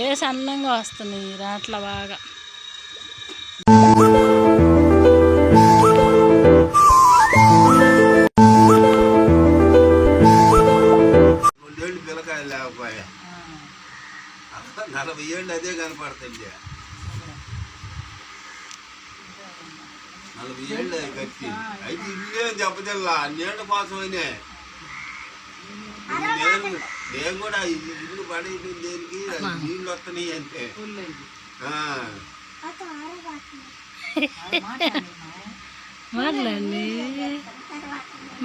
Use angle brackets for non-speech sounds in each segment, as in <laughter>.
ఏ సన్నంగా వస్తుంది రాట్ల బాగా. నలభై ఏళ్ళు అదే కనపడుతుంది నలభై ఏళ్ళు కట్టి. అయితే ఇల్లే దెబ్బతిల్లా నీళ్ళ కోసమనే. నేను కూడా ఇల్లు పడేయడం దేనికి? నీళ్ళు వస్తున్నాయి అంటే. ఆ. మాట్లాడండి.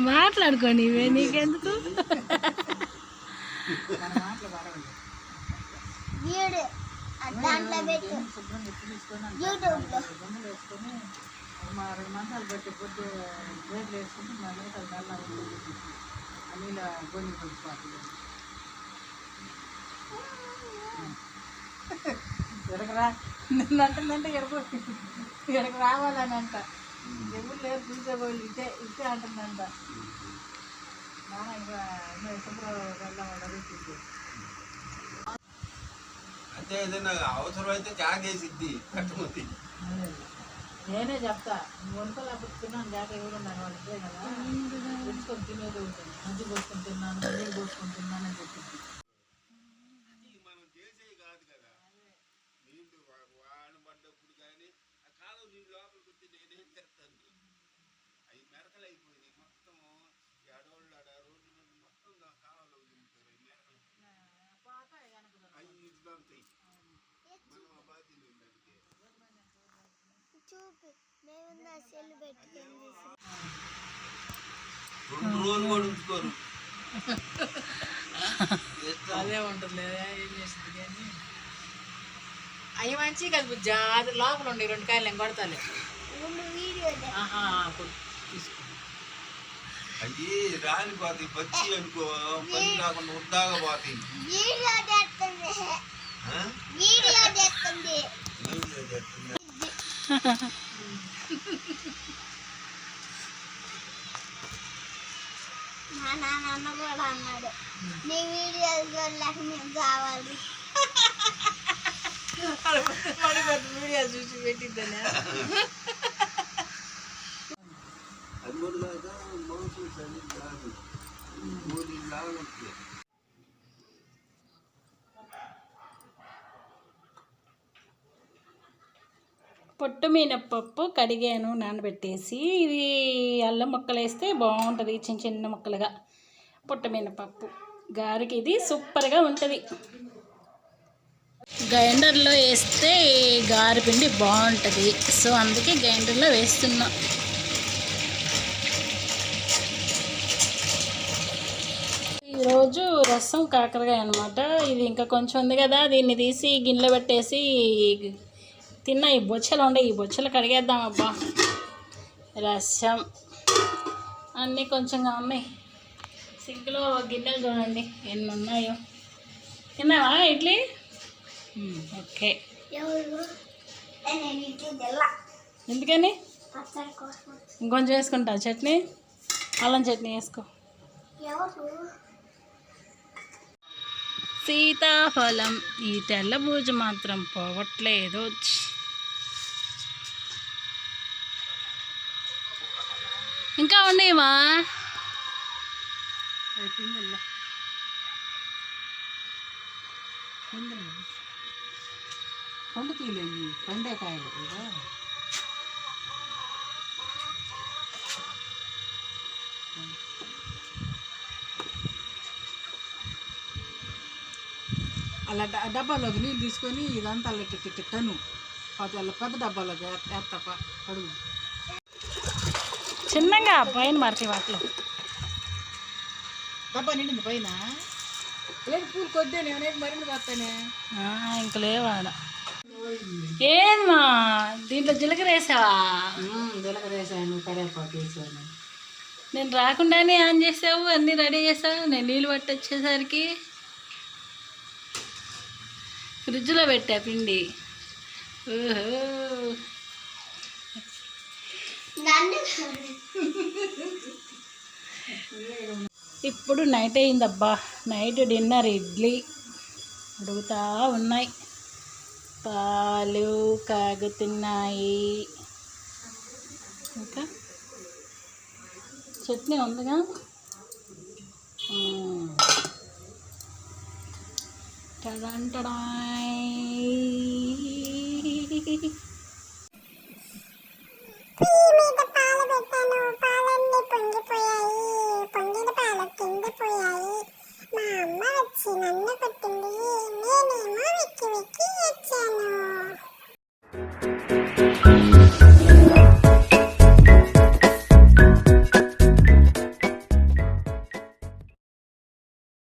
మాట్లాడుకోండి ఇవే నీకెందుకు? దాంట్లో పెట్టు. యూట్యూబ్లో. <laughs> ఎడకరా నిన్నంటుందంటే ఎడకు ఎడకు రావాలని అంట ఎవరు లేరు చూసేవాళ్ళు ఇటే ఇటే అంటుందంట. నాన్న ఇంకా అడుగుతుంది అంటే ఏదైనా అవసరం అయితే చాగేసిద్ది కట్టమతి. నేనే చెప్తా. వంటలు అప్పుడు తిన్నాను. జాక ఎవరు ఉన్నారు? కదా. తెచ్చుకొని తినేది ఉంటుంది. మంచి పోసుకొని తిన్నాను మజ్జిగ పోసుకొని తిన్నాను అని చెప్పింది కాలం లోపలికి వచ్చి నేనేం చేస్తాను? అవి మెరకలు చూపి మేము నా సెల్ పెట్టుకుంది రెండు రోజులు కూడా ఉంచుకోరు. చేస్తాం. అదే ఉంటుంది ఏం కానీ? అవి మంచి కదా బుజ్జ. అది లోపల ఉండి రెండు కాయలు నేను కొడతాలే. అవి రాలిపోతాయి పచ్చి అనుకో. పని కాకుండా ఉద్దాగా పోతాయి. వీడియో తెస్తుంది ఆ? వీడియో చేస్తున్నా. మా నాన్న కూడా అన్నాడు నీ వీడియో చూడలేక మేము కావాలి. పెద్ద వీడియో చూసి పెట్టిద్దనే అది కూడా కాక మనుషులు కాదు. మూడు లాగా ఉంటుంది పొట్టు మినప్పప్పు కడిగాను నానబెట్టేసి ఇది అల్లం ముక్కలు వేస్తే బాగుంటుంది చిన్న చిన్న ముక్కలుగా. పొట్టు మినపప్పు. గారికి ఇది సూపర్గా ఉంటుంది. గ్రైండర్లో వేస్తే గారి పిండి బాగుంటుంది. సో అందుకే గ్రైండర్లో వేస్తున్నా. ఈరోజు రసం కాకరకాయ అనమాట ఇది ఇంకా కొంచెం ఉంది కదా దీన్ని తీసి గిన్నెలో పెట్టేసి తిన్న ఈ బొచ్చలు ఉండే ఈ బొచ్చలు కడిగేద్దాం అబ్బా. రసం. అన్నీ కొంచెంగా ఉన్నాయి. సింక్లో గిన్నెలు చూడండి ఎన్ని ఉన్నాయో. తిన్నావా ఇడ్లీ? ఓకే. ఎందుకని? ఇంకొంచెం వేసుకుంటా. చట్నీ? అల్లం చట్నీ వేసుకో. సీతాఫలం. ఈ తెల్లబూజు మాత్రం పోవట్లేదు ఇంకా ఉండేవా పండు తీలేయి పండే కాయలు అలా డ- డబ్బాలోకి నీళ్ళు తీసుకొని ఇదంతా అలా టిట్టు టను. పెద్ద పెద్ద డబ్బాలోకి వేస్తా కడుగు చిన్నగా పైన పడతాయి వాటిలో. డబ్బా నిండింది పైన లేదు పూలు నేను మరిన్ని పోతానే ఆ, ఇంక లేవాడ ఏమా దీంట్లో జీలకర్ర వేసావా? జీలకర్ర వేసాను కరివేపాకు వేసాను నేను రాకుండానే ఆన్ చేసావు అన్నీ రెడీ చేసావు నేను నీళ్ళు పట్టి వచ్చేసరికి ఫ్రిడ్జ్లో పెట్టా పిండి. ఓహో. నన్ను ఇప్పుడు నైట్ అయిందబ్బా. నైట్ డిన్నర్ ఇడ్లీ అడుగుతా ఉన్నాయి. పాలు కాగుతున్నాయి ఇంకా? చట్నీ ఉందిగా? మ్మ్.